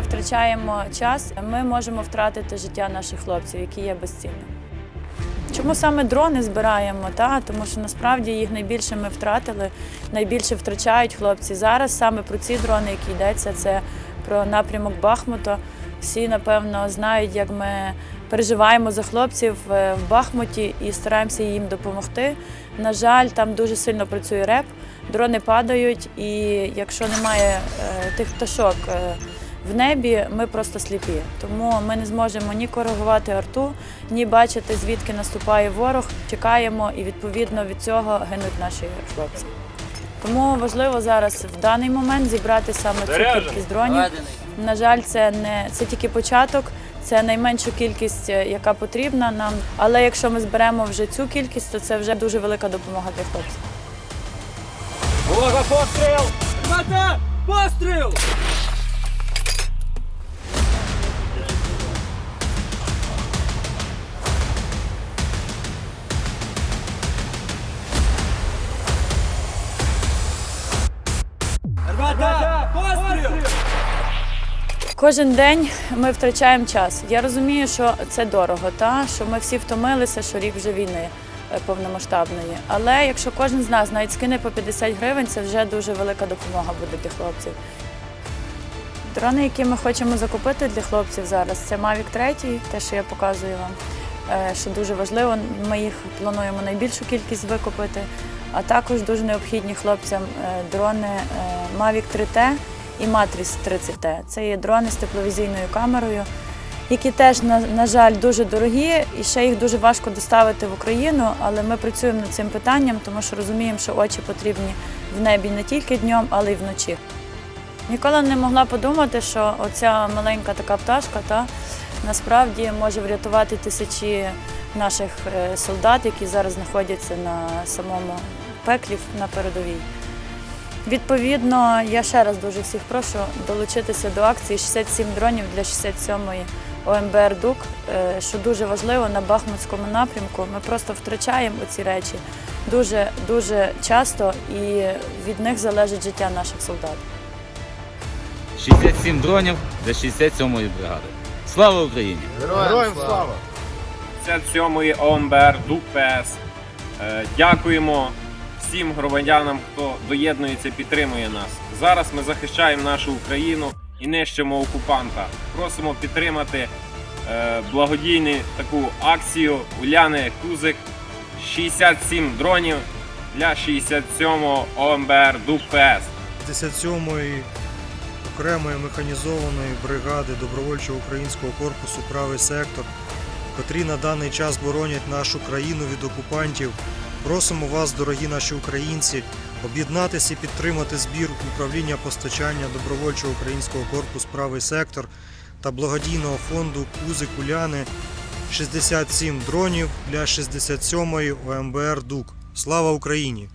втрачаємо час, ми можемо втратити життя наших хлопців, які є безцінними. Чому саме дрони збираємо? Та? Тому що насправді їх найбільше ми втратили, найбільше втрачають хлопці. Зараз саме про ці дрони, які йдеться, це про напрямок Бахмута. Всі, напевно, знають, як ми переживаємо за хлопців е, в Бахмуті і стараємося їм допомогти. На жаль, там дуже сильно працює реп, дрони падають, і якщо немає е, тих пташок е, в небі, ми просто сліпі. Тому ми не зможемо ні коригувати арту, ні бачити, звідки наступає ворог. Чекаємо, і відповідно від цього гинуть наші хлопці. Тому важливо зараз в даний момент зібрати саме цю кількість дронів. На жаль, це не це тільки початок, це найменша кількість, е, яка потрібна нам. Але якщо ми зберемо вже цю кількість, то це вже дуже велика допомога для хлопців. Увага, постріл! Постріл! Кожен день ми втрачаємо час. Я розумію, що це дорого, та що ми всі втомилися, що рік вже війни е, повномасштабної. Але якщо кожен з нас навіть скине по 50 гривень, це вже дуже велика допомога буде для хлопців. Дрони, які ми хочемо закупити для хлопців зараз, це Mavic 3, те, що я показую вам, е, що дуже важливо. Ми їх плануємо найбільшу кількість викупити, а також дуже необхідні хлопцям е, дрони Mavic 3T і Matrix 30T. Це є дрони з тепловізійною камерою, які теж, на, на жаль, дуже дорогі, і ще їх дуже важко доставити в Україну, але ми працюємо над цим питанням, тому що розуміємо, що очі потрібні в небі не тільки днем, але й вночі. Ніколи не могла подумати, що оця маленька така пташка та насправді може врятувати тисячі наших е, солдат, які зараз знаходяться на самому пеклі на передовій. Відповідно, я ще раз дуже всіх прошу долучитися до акції 67 дронів для 67-ї ОМБР ДУК, е, що дуже важливо на Бахмутському напрямку. Ми просто втрачаємо ці речі дуже дуже часто, і від них залежить життя наших солдат. 67 дронів для 67-ї бригади. Слава Україні! Героям слава! 57-ї ОМБР ДУПС. Е, Дякуємо всім громадянам, хто доєднується, підтримує нас. Зараз ми захищаємо нашу Україну і нищимо окупанта. Просимо підтримати е, благодійну таку акцію Уляни Кузик 67 дронів для 67-го ОМБР ДУПС. 57-ї окремої механізованої бригади добровольчого українського корпусу Правий сектор, котрі на даний час боронять нашу країну від окупантів. Просимо вас, дорогі наші українці, об'єднатися і підтримати збір управління постачання добровольчого українського корпусу Правий сектор та благодійного фонду Кузи Куляни 67 дронів для 67-ї ОМБР ДУК. Слава Україні!